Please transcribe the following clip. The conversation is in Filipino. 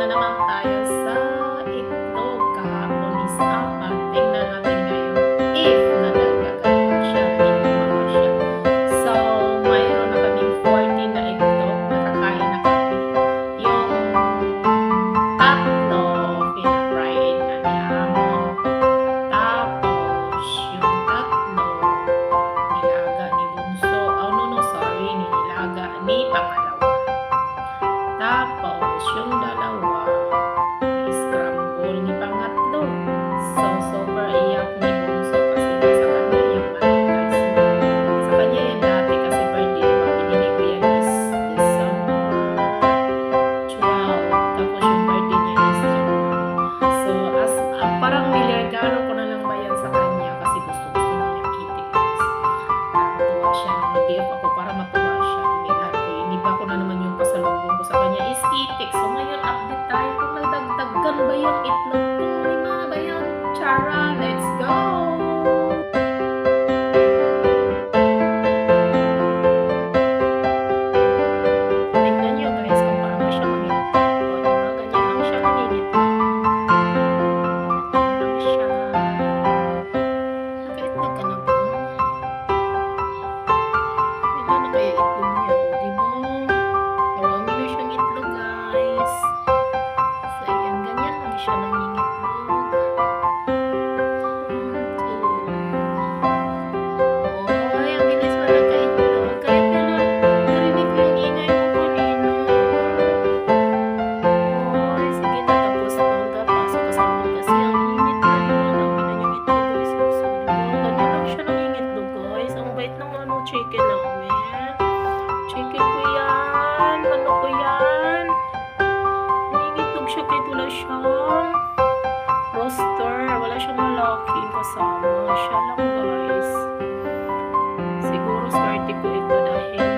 na naman tayo. Regalo ko na lang ba yan sa kanya kasi gusto gusto niya kitty pics. Para matuwa siya. Nag-gift ako para matuwa siya. Binilan ko. Iniba ko na naman yung pasalubong ko sa kanya is kitty. So ngayon update tayo kung nagdagdagan ba yung itlog ko. Lima ba yan? Chara! 什么名 hindi ko ito dahil